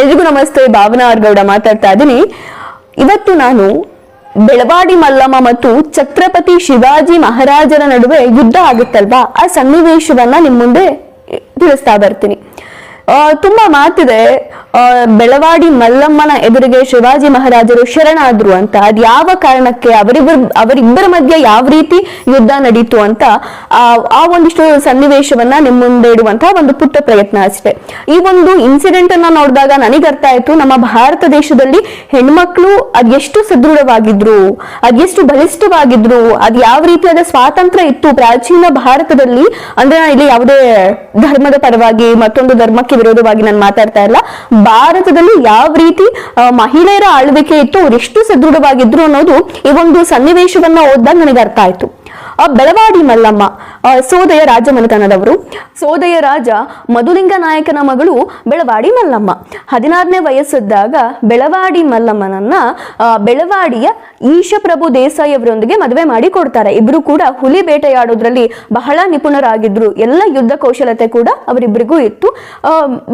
ಎಲ್ರಿಗೂ ನಮಸ್ತೆ, ಭಾವನಾ ಆರ್ಗೌಡ ಮಾತಾಡ್ತಾ ಇದ್ದೀನಿ. ಇವತ್ತು ನಾನು ಬೆಳವಾಡಿ ಮಲ್ಲಮ್ಮ ಮತ್ತು ಛತ್ರಪತಿ ಶಿವಾಜಿ ಮಹಾರಾಜರ ನಡುವೆ ಯುದ್ಧ ಆಗುತ್ತಲ್ವಾ? ಆ ಸನ್ನಿವೇಶವನ್ನ ನಿಮ್ಮ ಮುಂದೆ ತಿಳಿಸ್ತಾ ಬರ್ತೀನಿ. ತುಂಬಾ ಮಾತಿದೆ. ಬೆಳವಾಡಿ ಮಲ್ಲಮ್ಮನ ಎದುರಿಗೆ ಶಿವಾಜಿ ಮಹಾರಾಜರು ಶರಣಾದ್ರು ಅಂತ. ಅದ್ ಯಾವ ಕಾರಣಕ್ಕೆ ಅವರಿಬ್ಬರ ಅವರಿಬ್ಬರ ಮಧ್ಯೆ ಯಾವ ರೀತಿ ಯುದ್ಧ ನಡೀತು ಅಂತ, ಆ ಒಂದಿಷ್ಟು ಸನ್ನಿವೇಶವನ್ನ ನಿಮ್ಮ ಮುಂದೆ ಇಡುವಂತಹ ಒಂದು ಪುಟ್ಟ ಪ್ರಯತ್ನ ಅಷ್ಟೇ. ಈ ಒಂದು ಇನ್ಸಿಡೆಂಟ್ ಅನ್ನ ನೋಡಿದಾಗ ನನಗೆ ಅರ್ಥ ಆಯ್ತು, ನಮ್ಮ ಭಾರತ ದೇಶದಲ್ಲಿ ಹೆಣ್ಮಕ್ಳು ಅದೆಷ್ಟು ಸದೃಢವಾಗಿದ್ರು ಅದೆಷ್ಟು ಬಲಿಷ್ಠವಾಗಿದ್ರು, ಅದ್ ಯಾವ ರೀತಿಯಾದ ಸ್ವಾತಂತ್ರ್ಯ ಇತ್ತು. ಪ್ರಾಚೀನ ಭಾರತದಲ್ಲಿ ಅಂದ್ರೆ ಇಲ್ಲಿ ಯಾವುದೇ ಧರ್ಮದ ಪರವಾಗಿ ಮತ್ತೊಂದು ಧರ್ಮಕ್ಕೆ ವಿರೋಧವಾಗಿ ನಾನು ಮಾತಾಡ್ತಾ ಇಲ್ಲ ಭಾರತದಲ್ಲಿ ಯಾವ ರೀತಿ ಮಹಿಳೆಯರ ಆಳ್ವಿಕೆ ಇತ್ತು, ಅವ್ರು ಎಷ್ಟು ಸದೃಢವಾಗಿದ್ರು ಅನ್ನೋದು ಈ ಒಂದು ಸನ್ನಿವೇಶವನ್ನ ಓದಿದಾಗ ನನಗೆ ಅರ್ಥ ಆಯ್ತು. ಬೆಳವಾಡಿ ಮಲ್ಲಮ್ಮ ಸೋದಯ ಸೋದಯ ರಾಜಮನೆತನದವರು. ಸೋದಯ ರಾಜ ಮಧುಲಿಂಗ ನಾಯಕನ ಮಗಳು ಬೆಳವಾಡಿ ಮಲ್ಲಮ್ಮ. ಹದಿನಾರನೇ ವಯಸ್ಸಿದ್ದಾಗ ಬೆಳವಾಡಿ ಮಲ್ಲಮ್ಮನನ್ನ ಬೆಳವಾಡಿಯ ಈಶಪ್ರಭು ದೇಸಾಯಿ ಅವರೊಂದಿಗೆ ಮದುವೆ ಮಾಡಿ ಕೊಡ್ತಾರೆ. ಇಬ್ರು ಕೂಡ ಹುಲಿ ಬೇಟೆಯಾಡೋದ್ರಲ್ಲಿ ಬಹಳ ನಿಪುಣರಾಗಿದ್ರು. ಎಲ್ಲ ಯುದ್ಧ ಕೌಶಲತೆ ಕೂಡ ಅವರಿಬ್ಬರಿಗೂ ಇತ್ತು.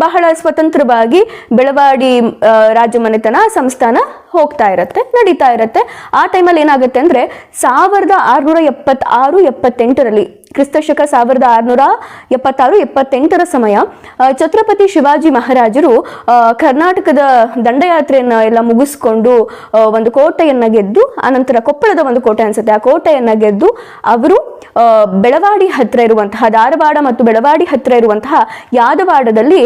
ಬಹಳ ಸ್ವತಂತ್ರವಾಗಿ ಬೆಳವಾಡಿ ರಾಜಮನೆತನ ಸಂಸ್ಥಾನ ಹೋಗ್ತಾ ಇರತ್ತೆ, ನಡೀತಾ ಇರತ್ತೆ. ಆ ಟೈಮಲ್ಲಿ ಏನಾಗುತ್ತೆ ಅಂದರೆ ಸಾವಿರದ ಆರುನೂರ ಎಪ್ಪತ್ತಾರು, ಎಪ್ಪತ್ತೆಂಟರಲ್ಲಿ, ಕ್ರಿಸ್ತಶಕ ಸಾವಿರದ ಆರುನೂರ ಎಪ್ಪತ್ತಾರು, ಎಪ್ಪತ್ತೆಂಟರ ಸಮಯ ಛತ್ರಪತಿ ಶಿವಾಜಿ ಮಹಾರಾಜರು ಕರ್ನಾಟಕದ ದಂಡಯಾತ್ರೆಯನ್ನು ಎಲ್ಲ ಮುಗಿಸ್ಕೊಂಡು ಒಂದು ಕೋಟೆಯನ್ನು ಗೆದ್ದು ಆನಂತರ ಕೊಪ್ಪಳದ ಒಂದು ಕೋಟೆ ಅನಿಸುತ್ತೆ. ಆ ಕೋಟೆಯನ್ನು ಗೆದ್ದು ಅವರು ಬೆಳವಾಡಿ ಹತ್ತಿರ ಇರುವಂತಹ, ಧಾರವಾಡ ಮತ್ತು ಬೆಳವಾಡಿ ಹತ್ತಿರ ಇರುವಂತಹ ಯಾದವಾಡದಲ್ಲಿ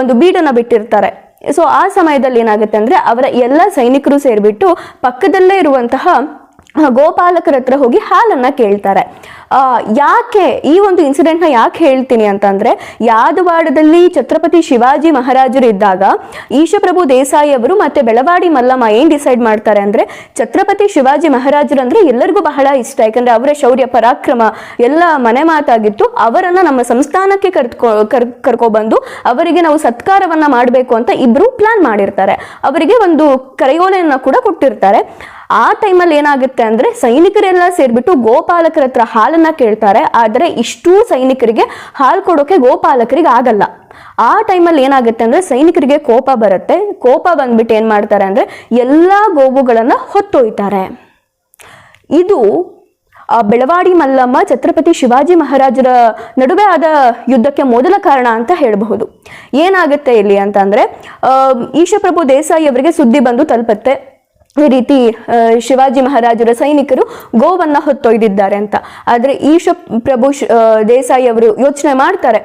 ಒಂದು ಬೀಡನ್ನು ಬಿಟ್ಟಿರ್ತಾರೆ. ಸೊ ಆ ಸಮಯದಲ್ಲಿ ಏನಾಗುತ್ತೆ ಅಂದ್ರೆ ಅವರ ಎಲ್ಲ ಸೈನಿಕರು ಸೇರಿಬಿಟ್ಟು ಪಕ್ಕದಲ್ಲೇ ಇರುವಂತಹ ಗೋಪಾಲಕರ ಹತ್ರ ಹೋಗಿ ಹಾಲನ್ನ ಕೇಳ್ತಾರೆ. ಯಾಕೆ ಈ ಒಂದು ಇನ್ಸಿಡೆಂಟ್ನ ಯಾಕೆ ಹೇಳ್ತೀನಿ ಅಂತಂದ್ರೆ, ಯಾದವಾಡದಲ್ಲಿ ಛತ್ರಪತಿ ಶಿವಾಜಿ ಮಹಾರಾಜರು ಇದ್ದಾಗ ಈಶಪ್ರಭು ದೇಸಾಯಿ ಅವರು ಮತ್ತೆ ಬೆಳವಾಡಿ ಮಲ್ಲಮ್ಮ ಏನ್ ಡಿಸೈಡ್ ಮಾಡ್ತಾರೆ ಅಂದ್ರೆ, ಛತ್ರಪತಿ ಶಿವಾಜಿ ಮಹಾರಾಜರು ಅಂದ್ರೆ ಎಲ್ಲರಿಗೂ ಬಹಳ ಇಷ್ಟ. ಯಾಕಂದ್ರೆ ಅವರ ಶೌರ್ಯ, ಪರಾಕ್ರಮ ಎಲ್ಲ ಮನೆ ಮಾತಾಗಿತ್ತು. ಅವರನ್ನ ನಮ್ಮ ಸಂಸ್ಥಾನಕ್ಕೆ ಕರ್ಕೊ ಕರ್, ಕರ್ಕೊಬಂದು ಅವರಿಗೆ ನಾವು ಸತ್ಕಾರವನ್ನ ಮಾಡಬೇಕು ಅಂತ ಇಬ್ರು ಪ್ಲಾನ್ ಮಾಡಿರ್ತಾರೆ. ಅವರಿಗೆ ಒಂದು ಕರೆಯೋಲೆಯನ್ನ ಕೂಡ ಕೊಟ್ಟಿರ್ತಾರೆ. ಆ ಟೈಮಲ್ಲಿ ಏನಾಗುತ್ತೆ ಅಂದ್ರೆ ಸೈನಿಕರೆಲ್ಲ ಸೇರಿಬಿಟ್ಟು ಗೋಪಾಲಕರ ಹತ್ರ ಹಾಲನ್ನ ಕೇಳ್ತಾರೆ. ಆದರೆ ಇಷ್ಟೂ ಸೈನಿಕರಿಗೆ ಹಾಲು ಕೊಡೋಕೆ ಗೋಪಾಲಕರಿಗೆ ಆಗಲ್ಲ. ಆ ಟೈಮಲ್ಲಿ ಏನಾಗುತ್ತೆ ಅಂದ್ರೆ ಸೈನಿಕರಿಗೆ ಕೋಪ ಬರುತ್ತೆ. ಕೋಪ ಬಂದ್ಬಿಟ್ಟು ಏನು ಮಾಡ್ತಾರೆ ಅಂದ್ರೆ ಎಲ್ಲಾ ಗೋವುಗಳನ್ನ ಹೊತ್ತೊಯ್ತಾರೆ. ಇದು ಬೆಳವಾಡಿ ಮಲ್ಲಮ್ಮ ಛತ್ರಪತಿ ಶಿವಾಜಿ ಮಹಾರಾಜರ ನಡುವೆ ಆದ ಯುದ್ಧಕ್ಕೆ ಮೊದಲ ಕಾರಣ ಅಂತ ಹೇಳಬಹುದು. ಏನಾಗುತ್ತೆ ಇಲ್ಲಿ ಅಂತಂದ್ರೆ ಈಶಪ್ರಭು ದೇಸಾಯಿ ಅವರಿಗೆ ಸುದ್ದಿ ಬಂದು ತಲುಪತ್ತೆ. ಈ ರೀತಿ ಶಿವಾಜಿ ಮಹಾರಾಜರ ಸೈನಿಕರು ಗೋವನ್ನ ಹೊತ್ತೊಯ್ದಿದ್ದಾರೆ ಅಂತ. ಆದ್ರೆ ಈಶ ಪ್ರಭು ದೇಸಾಯಿ ಅವರು ಯೋಚನೆ ಮಾಡ್ತಾರೆ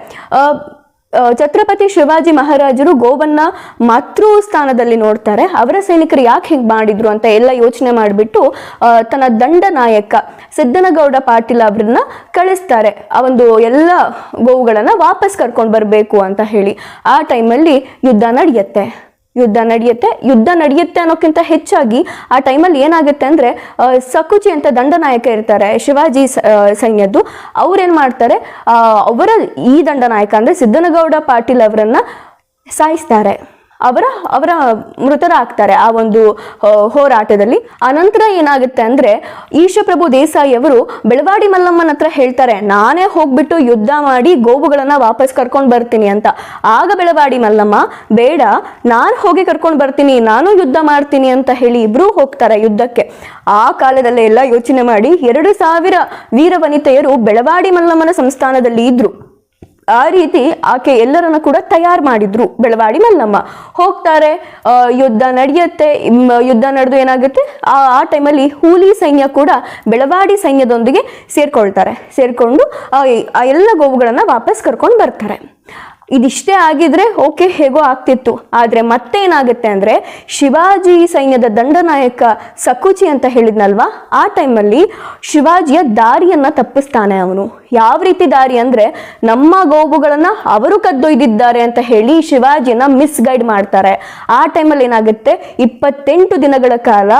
ಛತ್ರಪತಿ ಶಿವಾಜಿ ಮಹಾರಾಜರು ಗೋವನ್ನ ಮಾತೃ ಸ್ಥಾನದಲ್ಲಿ ನೋಡ್ತಾರೆ, ಅವರ ಸೈನಿಕರು ಯಾಕೆ ಹಿಂಗ್ ಮಾಡಿದ್ರು ಅಂತ ಎಲ್ಲ ಯೋಚನೆ ಮಾಡಿಬಿಟ್ಟು ತನ್ನ ದಂಡ ನಾಯಕ ಸಿದ್ದನಗೌಡ ಪಾಟೀಲ್ ಅವ್ರನ್ನ ಕಳಿಸ್ತಾರೆ, ಆ ಒಂದು ಎಲ್ಲ ಗೋವುಗಳನ್ನ ವಾಪಸ್ ಕರ್ಕೊಂಡು ಬರಬೇಕು ಅಂತ ಹೇಳಿ. ಆ ಟೈಮಲ್ಲಿ ಯುದ್ಧ ನಡೆಯುತ್ತೆ. ಯುದ್ಧ ನಡೆಯುತ್ತೆ. ಯುದ್ಧ ನಡೆಯುತ್ತೆ ಅನ್ನೋಕ್ಕಿಂತ ಹೆಚ್ಚಾಗಿ ಆ ಟೈಮಲ್ಲಿ ಏನಾಗುತ್ತೆ ಅಂದ್ರೆ ಸಕುಚಿ ಅಂತ ದಂಡನಾಯಕ ಇರ್ತಾರೆ, ಶಿವಾಜಿ ಸೈನ್ಯದ್ದು. ಅವ್ರೇನು ಮಾಡ್ತಾರೆ ಅವರ ಈ ದಂಡನಾಯಕ ಅಂದ್ರೆ ಸಿದ್ದನಗೌಡ ಪಾಟೀಲ್ ಅವರನ್ನು ಸಾಯಿಸ್ತಾರೆ. ಅವರ ಅವರ ಮೃತರಾಗ್ತಾರೆ ಆ ಒಂದು ಹೋರಾಟದಲ್ಲಿ. ಅನಂತರ ಏನಾಗುತ್ತೆ ಅಂದ್ರೆ ಈಶಪ್ರಭು ದೇಸಾಯಿ ಅವರು ಬೆಳವಾಡಿ ಮಲ್ಲಮ್ಮನ ಹತ್ರ ಹೇಳ್ತಾರೆ, ನಾನೇ ಹೋಗ್ಬಿಟ್ಟು ಯುದ್ಧ ಮಾಡಿ ಗೋವುಗಳನ್ನ ವಾಪಸ್ ಕರ್ಕೊಂಡು ಬರ್ತೀನಿ ಅಂತ. ಆಗ ಬೆಳವಾಡಿ ಮಲ್ಲಮ್ಮ, ಬೇಡ, ನಾನು ಹೋಗಿ ಕರ್ಕೊಂಡು ಬರ್ತೀನಿ, ನಾನು ಯುದ್ಧ ಮಾಡ್ತೀನಿ ಅಂತ ಹೇಳಿ ಇಬ್ರು ಹೋಗ್ತಾರೆ ಯುದ್ಧಕ್ಕೆ. ಆ ಕಾಲದಲ್ಲೇ ಎಲ್ಲ ಯೋಚನೆ ಮಾಡಿ ಎರಡು ಸಾವಿರ ವೀರ ವನಿತೆಯರು ಬೆಳವಾಡಿ ಮಲ್ಲಮ್ಮನ ಸಂಸ್ಥಾನದಲ್ಲಿ ಇದ್ರು. ಆ ರೀತಿ ಆಕೆ ಎಲ್ಲರನ್ನ ಕೂಡ ತಯಾರು ಮಾಡಿದ್ರು. ಬೆಳವಾಡಿ ಮಲ್ಲಮ್ಮ ಹೋಗ್ತಾರೆ ಯುದ್ಧ ನಡೆಯುತ್ತೆ ಯುದ್ಧ ನಡೆದು ಏನಾಗುತ್ತೆ, ಆ ಆ ಟೈಮಲ್ಲಿ ಹೂಲಿ ಸೈನ್ಯ ಕೂಡ ಬೆಳವಾಡಿ ಸೈನ್ಯದೊಂದಿಗೆ ಸೇರ್ಕೊಳ್ತಾರೆ. ಸೇರ್ಕೊಂಡು ಎಲ್ಲ ಗೋವುಗಳನ್ನ ವಾಪಸ್ ಕರ್ಕೊಂಡು ಬರ್ತಾರೆ. ಇದಿಷ್ಟೇ ಆಗಿದ್ರೆ ಓಕೆ, ಹೇಗೋ ಆಗ್ತಿತ್ತು. ಆದ್ರೆ ಮತ್ತೆ ಏನಾಗುತ್ತೆ ಅಂದ್ರೆ ಶಿವಾಜಿ ಸೈನ್ಯದ ದಂಡನಾಯಕ ಸಕುಚಿ ಅಂತ ಹೇಳಿದ್ನಲ್ವಾ? ಆ ಟೈಮಲ್ಲಿ ಶಿವಾಜಿಯ ದಾರಿಯನ್ನ ತಪ್ಪಿಸ್ತಾನೆ ಅವನು. ಯಾವ ರೀತಿ ದಾರಿ ಅಂದ್ರೆ ನಮ್ಮ ಗೋವುಗಳನ್ನ ಅವರು ಕದ್ದೊಯ್ದಿದ್ದಾರೆ ಅಂತ ಹೇಳಿ ಶಿವಾಜಿಯನ್ನ ಮಿಸ್ಗೈಡ್ ಮಾಡ್ತಾರೆ. ಆ ಟೈಮಲ್ಲಿ ಏನಾಗುತ್ತೆ? ಇಪ್ಪತ್ತೆಂಟು ದಿನಗಳ ಕಾಲ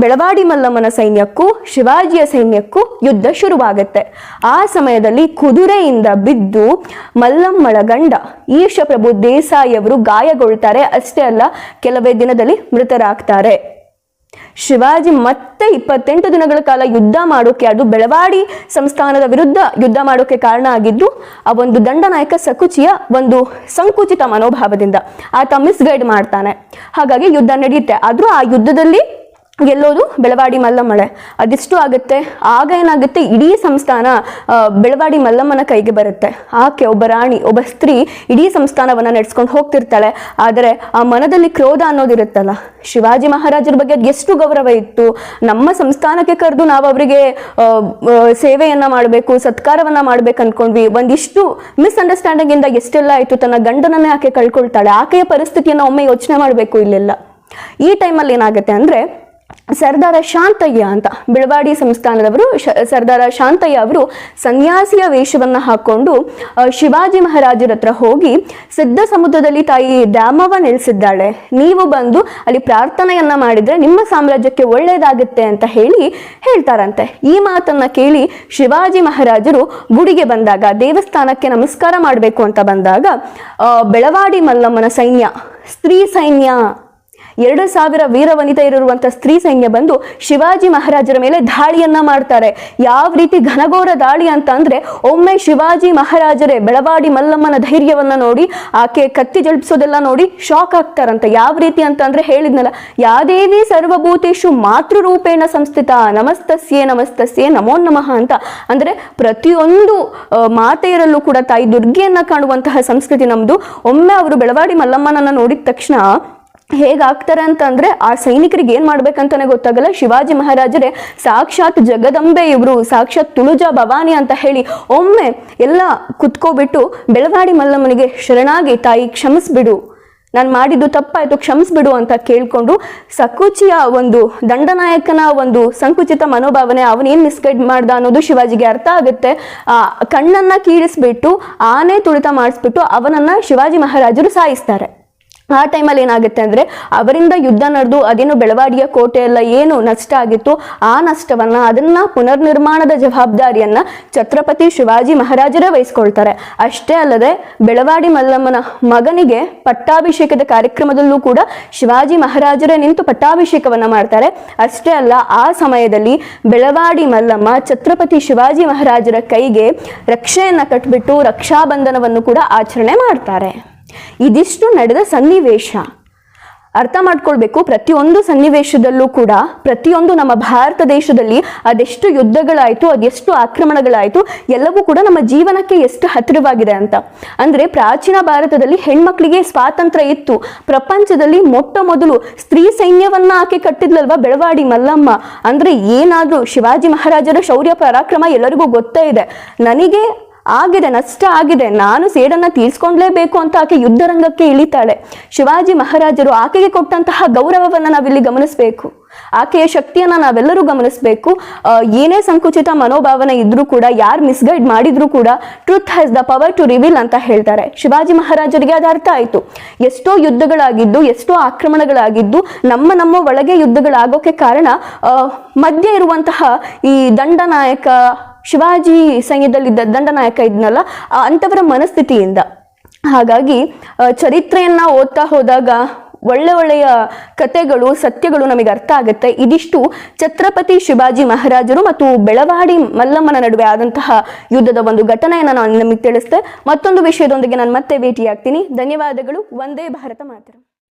ಬೆಳವಾಡಿ ಮಲ್ಲಮ್ಮನ ಸೈನ್ಯಕ್ಕೂ ಶಿವಾಜಿಯ ಸೈನ್ಯಕ್ಕೂ ಯುದ್ಧ ಶುರುವಾಗುತ್ತೆ. ಆ ಸಮಯದಲ್ಲಿ ಕುದುರೆಯಿಂದ ಬಿದ್ದು ಮಲ್ಲಮ್ಮಳ ಗಂಡ ಈಶಪ್ರಭು ದೇಸಾಯಿಯವರು ಗಾಯಗೊಳ್ತಾರೆ ಅಷ್ಟೇ ಅಲ್ಲ, ಕೆಲವೇ ದಿನದಲ್ಲಿ ಮೃತರಾಗ್ತಾರೆ. ಶಿವಾಜಿ ಮತ್ತೆ ಇಪ್ಪತ್ತೆಂಟು ದಿನಗಳ ಕಾಲ ಯುದ್ಧ ಮಾಡೋಕೆ, ಅದು ಬೆಳವಾಡಿ ಸಂಸ್ಥಾನದ ವಿರುದ್ಧ ಯುದ್ಧ ಮಾಡೋಕೆ ಕಾರಣ ಆಗಿದ್ದು, ಆ ಒಂದು ದಂಡನಾಯಕ ಸಕುಚಿಯ ಒಂದು ಸಂಕುಚಿತ ಮನೋಭಾವದಿಂದ ಆತ ಮಿಸ್ಗೈಡ್ ಮಾಡ್ತಾನೆ. ಹಾಗಾಗಿ ಯುದ್ಧ ನಡೆಯುತ್ತೆ ಆದರೂ ಆ ಯುದ್ಧದಲ್ಲಿ ಗೆಲ್ಲೋದು ಬೆಳವಾಡಿ ಮಲ್ಲಮ್ಮಳೆ. ಅದಿಷ್ಟು ಆಗುತ್ತೆ? ಆಗ ಏನಾಗುತ್ತೆ? ಇಡೀ ಸಂಸ್ಥಾನ ಬೆಳವಾಡಿ ಮಲ್ಲಮ್ಮನ ಕೈಗೆ ಬರುತ್ತೆ. ಆಕೆ ಒಬ್ಬ ರಾಣಿ, ಒಬ್ಬ ಸ್ತ್ರೀ ಇಡೀ ಸಂಸ್ಥಾನವನ್ನು ನಡೆಸ್ಕೊಂಡು ಹೋಗ್ತಿರ್ತಾಳೆ. ಆದರೆ ಆ ಮನದಲ್ಲಿ ಕ್ರೋಧ ಅನ್ನೋದಿರುತ್ತಲ್ಲ. ಶಿವಾಜಿ ಮಹಾರಾಜರ ಬಗ್ಗೆ ಎಷ್ಟು ಗೌರವ ಇತ್ತು? ನಮ್ಮ ಸಂಸ್ಥಾನಕ್ಕೆ ಕರೆದು ನಾವು ಅವರಿಗೆ ಸೇವೆಯನ್ನು ಮಾಡಬೇಕು, ಸತ್ಕಾರವನ್ನು ಮಾಡಬೇಕು ಅಂದ್ಕೊಂಡ್ವಿ ಒಂದಿಷ್ಟು ಮಿಸ್ಅಂಡರ್ಸ್ಟ್ಯಾಂಡಿಂಗ್ ಇಂದ ಎಷ್ಟೆಲ್ಲ ಆಯಿತು? ತನ್ನ ಗಂಡನನ್ನೇ ಆಕೆ ಕಳ್ಕೊಳ್ತಾಳೆ. ಆಕೆಯ ಪರಿಸ್ಥಿತಿಯನ್ನು ಒಮ್ಮೆ ಯೋಚನೆ ಮಾಡಬೇಕು ಇಲ್ಲೆಲ್ಲ. ಈ ಟೈಮಲ್ಲಿ ಏನಾಗುತ್ತೆ ಅಂದ್ರೆ ಸರ್ದಾರ ಶಾಂತಯ್ಯ ಅಂತ ಬೆಳವಾಡಿ ಸಂಸ್ಥಾನದವರು ಸರ್ದಾರ ಶಾಂತಯ್ಯ ಅವರು ಸನ್ಯಾಸಿಯ ವೇಷವನ್ನು ಹಾಕೊಂಡು ಶಿವಾಜಿ ಮಹಾರಾಜರ ಹತ್ರ ಹೋಗಿ ಸಿದ್ಧ ಸಮುದ್ರದಲ್ಲಿ ತಾಯಿ ಡ್ಯಾಮವ ನೆಲೆಸಿದ್ದಾಳೆ. ನೀವು ಬಂದು ಅಲ್ಲಿ ಪ್ರಾರ್ಥನೆಯನ್ನ ಮಾಡಿದ್ರೆ ನಿಮ್ಮ ಸಾಮ್ರಾಜ್ಯಕ್ಕೆ ಒಳ್ಳೆಯದಾಗುತ್ತೆ ಅಂತ ಹೇಳಿ ಹೇಳ್ತಾರಂತೆ. ಈ ಮಾತನ್ನ ಕೇಳಿ ಶಿವಾಜಿ ಮಹಾರಾಜರು ಗುಡಿಗೆ ಬಂದಾಗ, ದೇವಸ್ಥಾನಕ್ಕೆ ನಮಸ್ಕಾರ ಮಾಡಬೇಕು ಅಂತ ಬಂದಾಗ ಬೆಳವಾಡಿ ಮಲ್ಲಮ್ಮನ ಸೈನ್ಯ, ಸ್ತ್ರೀ ಸೈನ್ಯ ಎರಡು ಸಾವಿರ ವೀರ ವನಿತೆಯರಿರುವಂಥ ಸ್ತ್ರೀ ಸೈನ್ಯ ಬಂದು ಶಿವಾಜಿ ಮಹಾರಾಜರ ಮೇಲೆ ದಾಳಿಯನ್ನ ಮಾಡ್ತಾರೆ. ಯಾವ ರೀತಿ ಘನಘೋರ ದಾಳಿ ಅಂತ ಅಂದ್ರೆ ಒಮ್ಮೆ ಶಿವಾಜಿ ಮಹಾರಾಜರೇ ಬೆಳವಾಡಿ ಮಲ್ಲಮ್ಮನ ಧೈರ್ಯವನ್ನ ನೋಡಿ, ಆಕೆ ಕತ್ತಿ ಜಲ್ಪಿಸೋದೆಲ್ಲ ನೋಡಿ ಶಾಕ್ ಆಗ್ತಾರಂತೆ. ಯಾವ ರೀತಿ ಅಂತ ಅಂದ್ರೆ ಹೇಳಿದ್ನಲ್ಲ ಯಾದೇವಿ ಸರ್ವಭೂತೇಶು ಮಾತೃರೂಪೇಣ ಸಂಸ್ಥಿತ, ನಮಸ್ತಸ್ಯೇ ನಮಸ್ತಸ್ಯೇ, ನಮೋ ನಮಃ ಅಂತ. ಅಂದ್ರೆ ಪ್ರತಿಯೊಂದು ಮಾತೆಯರಲ್ಲೂ ಕೂಡ ತಾಯಿ ದುರ್ಗೆಯನ್ನ ಕಾಣುವಂತಹ ಸಂಸ್ಕೃತಿ ನಮ್ದು. ಒಮ್ಮೆ ಅವರು ಬೆಳವಾಡಿ ಮಲ್ಲಮ್ಮನನ್ನ ನೋಡಿದ ತಕ್ಷಣ ಹೇಗಾಗ್ತಾರೆ ಅಂತಂದ್ರೆ ಆ ಸೈನಿಕರಿಗೆ ಏನ್ ಮಾಡ್ಬೇಕಂತಾನೆ ಗೊತ್ತಾಗಲ್ಲ? ಶಿವಾಜಿ ಮಹಾರಾಜರೇ, ಸಾಕ್ಷಾತ್ ಜಗದಂಬೆ ಇವರು, ಸಾಕ್ಷಾತ್ ತುಳುಜಾ ಭವಾನಿ ಅಂತ ಹೇಳಿ ಒಮ್ಮೆ ಎಲ್ಲ ಕುತ್ಕೋಬಿಟ್ಟು ಬೆಳವಾಡಿ ಮಲ್ಲಮ್ಮನಿಗೆ ಶರಣಾಗಿ, ತಾಯಿ ಕ್ಷಮಿಸ್ಬಿಡು, ನಾನು ಮಾಡಿದ್ದು ತಪ್ಪಾಯಿತು, ಕ್ಷಮಿಸ್ಬಿಡು ಅಂತ ಕೇಳಿಕೊಂಡು ಸಕುಚಿಯ ಒಂದು ದಂಡನಾಯಕನ ಒಂದು ಸಂಕುಚಿತ ಮನೋಭಾವನೆ ಅವನೇನು ಮಿಸ್ಗೈಡ್ ಮಾಡ್ದ ಅನ್ನೋದು ಶಿವಾಜಿಗೆ ಅರ್ಥ ಆಗುತ್ತೆ. ಆ ಕಣ್ಣನ್ನ ಕೀಳಿಸ್ಬಿಟ್ಟು ಆನೆ ತುಳಿತ ಮಾಡಿಸ್ಬಿಟ್ಟು ಅವನನ್ನ ಶಿವಾಜಿ ಮಹಾರಾಜರು ಸಾಯಿಸ್ತಾರೆ. ಆ ಟೈಮಲ್ಲಿ ಏನಾಗುತ್ತೆ ಅಂದರೆ ಅವರಿಂದ ಯುದ್ಧ ನಡೆದು ಅದೇನು ಬೆಳವಾಡಿಯ ಕೋಟೆ ಎಲ್ಲ ಏನು ನಷ್ಟ ಆಗಿತ್ತು, ಆ ನಷ್ಟವನ್ನು ಅದನ್ನು ಪುನರ್ನಿರ್ಮಾಣದ ಜವಾಬ್ದಾರಿಯನ್ನು ಛತ್ರಪತಿ ಶಿವಾಜಿ ಮಹಾರಾಜರೇ ವಹಿಸ್ಕೊಳ್ತಾರೆ. ಅಷ್ಟೇ ಅಲ್ಲದೆ ಬೆಳವಾಡಿ ಮಲ್ಲಮ್ಮನ ಮಗನಿಗೆ ಪಟ್ಟಾಭಿಷೇಕದ ಕಾರ್ಯಕ್ರಮದಲ್ಲೂ ಕೂಡ ಶಿವಾಜಿ ಮಹಾರಾಜರೇ ನಿಂತು ಪಟ್ಟಾಭಿಷೇಕವನ್ನು ಮಾಡ್ತಾರೆ. ಅಷ್ಟೇ ಅಲ್ಲ, ಆ ಸಮಯದಲ್ಲಿ ಬೆಳವಾಡಿ ಮಲ್ಲಮ್ಮ ಛತ್ರಪತಿ ಶಿವಾಜಿ ಮಹಾರಾಜರ ಕೈಗೆ ರಕ್ಷೆಯನ್ನು ಕಟ್ಬಿಟ್ಟು ರಕ್ಷಾಬಂಧನವನ್ನು ಕೂಡ ಆಚರಣೆ ಮಾಡ್ತಾರೆ. ಇದಿಷ್ಟು ನಡೆದ ಸನ್ನಿವೇಶ. ಅರ್ಥ ಮಾಡ್ಕೊಳ್ಬೇಕು, ಪ್ರತಿಯೊಂದು ಸನ್ನಿವೇಶದಲ್ಲೂ ಕೂಡ, ಪ್ರತಿಯೊಂದು ನಮ್ಮ ಭಾರತ ದೇಶದಲ್ಲಿ ಅದೆಷ್ಟು ಯುದ್ಧಗಳಾಯಿತು, ಅದೆಷ್ಟು ಆಕ್ರಮಣಗಳಾಯಿತು, ಎಲ್ಲವೂ ಕೂಡ ನಮ್ಮ ಜೀವನಕ್ಕೆ ಎಷ್ಟು ಹತ್ತಿರವಾಗಿದೆ ಅಂತ. ಅಂದ್ರೆ ಪ್ರಾಚೀನ ಭಾರತದಲ್ಲಿ ಹೆಣ್ಮಕ್ಳಿಗೆ ಸ್ವಾತಂತ್ರ್ಯ ಇತ್ತು. ಪ್ರಪಂಚದಲ್ಲಿ ಮೊಟ್ಟ ಮೊದಲು ಸ್ತ್ರೀ ಸೈನ್ಯವನ್ನ ಆಕೆ ಕಟ್ಟಿದ್ಲಲ್ವಾ ಬೆಳವಾಡಿ ಮಲ್ಲಮ್ಮ? ಅಂದ್ರೆ ಏನಾದರೂ ಶಿವಾಜಿ ಮಹಾರಾಜರ ಶೌರ್ಯ ಪರಾಕ್ರಮ ಎಲ್ಲರಿಗೂ ಗೊತ್ತೇ ಇದೆ. ನನಗೆ ಆಗಿದೆ, ನಷ್ಟ ಆಗಿದೆ. ನಾನು ಸೇಡನ್ನ ತೀರ್ಸ್ಕೊಂಡ್ಲೇಬೇಕು ಅಂತ ಆಕೆ ಯುದ್ಧರಂಗಕ್ಕೆ ಇಳಿತಾಳೆ. ಶಿವಾಜಿ ಮಹಾರಾಜರು ಆಕೆಗೆ ಕೊಟ್ಟಂತಹ ಗೌರವವನ್ನ ನಾವಿಲ್ಲಿ ಗಮನಿಸಬೇಕು. ಆಕೆಯ ಶಕ್ತಿಯನ್ನ ನಾವೆಲ್ಲರೂ ಗಮನಿಸಬೇಕು. ಏನೇ ಸಂಕುಚಿತ ಮನೋಭಾವನೆ ಇದ್ರೂ ಕೂಡ, ಯಾರು ಮಿಸ್ಗೈಡ್ ಮಾಡಿದ್ರು ಕೂಡ truth has the power to reveal ಅಂತ ಹೇಳ್ತಾರೆ. ಶಿವಾಜಿ ಮಹಾರಾಜರಿಗೆ ಅದು ಅರ್ಥ ಆಯ್ತು. ಎಷ್ಟೋ ಯುದ್ಧಗಳಾಗಿದ್ದು, ಎಷ್ಟೋ ಆಕ್ರಮಣಗಳಾಗಿದ್ದು, ನಮ್ಮ ನಮ್ಮ ಒಳಗೆ ಯುದ್ಧಗಳಾಗೋಕೆ ಕಾರಣ ಮಧ್ಯೆ ಇರುವಂತಹ ಈ ದಂಡನಾಯಕ ಶಿವಾಜಿ ಸೈನ್ಯದಲ್ಲಿದ್ದ ದಂಡನಾಯಕ ಇದ್ನಲ್ಲ ಅಂಥವರ ಮನಸ್ಥಿತಿಯಿಂದ. ಹಾಗಾಗಿ ಚರಿತ್ರೆಯನ್ನು ಓದ್ತಾ ಹೋದಾಗ ಒಳ್ಳೆ ಒಳ್ಳೆಯ ಕತೆಗಳು ಸತ್ಯಗಳು ನಮಗೆ ಅರ್ಥ ಆಗುತ್ತೆ. ಇದಿಷ್ಟು ಛತ್ರಪತಿ ಶಿವಾಜಿ ಮಹಾರಾಜರು ಮತ್ತು ಬೆಳವಾಡಿ ಮಲ್ಲಮ್ಮನ ನಡುವೆ ಆದಂತಹ ಯುದ್ಧದ ಒಂದು ಘಟನೆಯನ್ನು ನಾನು ನಿಮಗೆ ತಿಳಿಸ್ತೆ. ಮತ್ತೊಂದು ವಿಷಯದೊಂದಿಗೆ ನಾನು ಮತ್ತೆ ಭೇಟಿಯಾಗ್ತೀನಿ. ಧನ್ಯವಾದಗಳು. ಒಂದೇ ಭಾರತ ಮಾತರಂ.